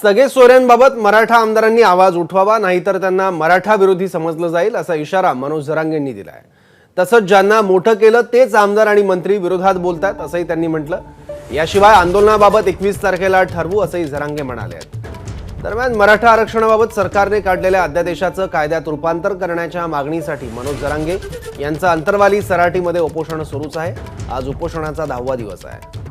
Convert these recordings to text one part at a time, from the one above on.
सगळे सोऱ्यांबाबत मराठा आमदारांनी आवाज उठवावा नाहीतर त्यांना मराठा विरोधी समजलं जाईल असा इशारा मनोज जरांगेंनी आहे तसंच ज्यांना मोठं केलं तेच आमदार आणि मंत्री विरोधात बोलतात असंही त्यांनी म्हटलं. याशिवाय आंदोलनाबाबत एकवीस तारखेला ठरवू असंही जरांगे म्हणाले आहेत. दरम्यान मराठा आरक्षणाबाबत सरकारने काढलेल्या अध्यादेशाचं कायद्यात रूपांतर करण्याच्या मागणीसाठी मनोज जरांगे यांचं अंतरवाली सराटीमध्ये उपोषण सुरूच आहे. आज उपोषणाचा दहावा दिवस आहे.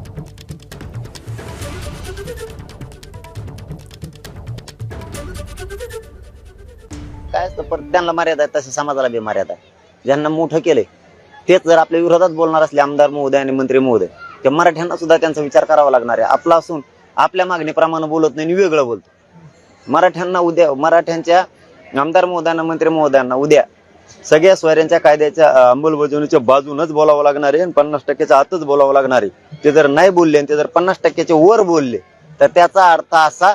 काय असतं पण त्यांना मर्यादा आहे तसं समाजाला बी मर्यादा आहे. ज्यांना मोठं केलंय तेच जर आपल्या विरोधात बोलणार असले आमदार महोदय आणि मंत्री महोदय तर मराठ्यांना सुद्धा त्यांचा विचार करावा लागणार आहे. आपला असून आपल्या मागणीप्रमाणे बोलत नाही आणि वेगळं बोलतो. मराठ्यांना उद्या मराठ्यांच्या आमदार महोदयांना मंत्री महोदयांना उद्या सगळ्या स्वैऱ्यांच्या कायद्याच्या अंमलबजावणीच्या बाजूनच बोलावं लागणार आहे आणि पन्नास टक्क्याच्या आतच बोलावं लागणार आहे. ते जर नाही बोलले आणि ते जर पन्नास टक्क्याच्या वर बोलले तर त्याचा अर्थ असा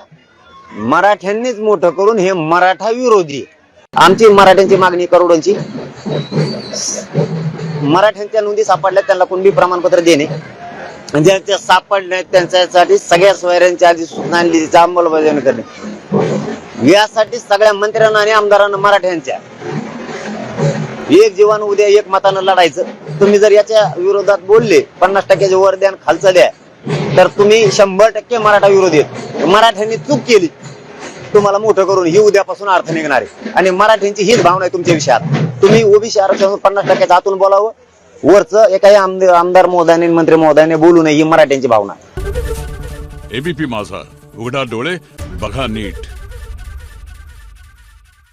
मराठ्यांनीच मोठं करून हे मराठा विरोधी. आमची मराठ्यांची मागणी करोडांची. मराठ्यांच्या नोंदी सापडल्या त्यांना कुणबी प्रमाणपत्र देणे. ज्यांच्या सापडल्या त्यांच्यासाठी सगळ्या सोयऱ्यांच्या आधी सूचना आणली अंमलबजावणी करणे. यासाठी सगळ्या मंत्र्यांना आणि आमदारांना मराठ्यांच्या. एक जीवन उद्या एक मतानं लढायचं. तुम्ही जर याच्या विरोधात बोलले पन्नास टक्क्याचे वर द्या खालचं द्या तर तुम्ही शंभर टक्के मराठा विरोधी आहेत. मराठ्यांनी चूक केली. तुम्हाला मोठं करून ही उद्यापासून अर्थ निघणार आहे. आणि मराठ्यांची हीच भावना आहे तुमच्या विषयात. तुम्ही ओबीसी आरक्षण पन्नास टक्क्याच्या आतून बोलावं. वरचं एकाही आमदार आमदार महोदयाने मंत्री महोदयाने बोलू नये ही मराठ्यांची भावना एबीपी माझा. उघडा डोळे बघा नीट.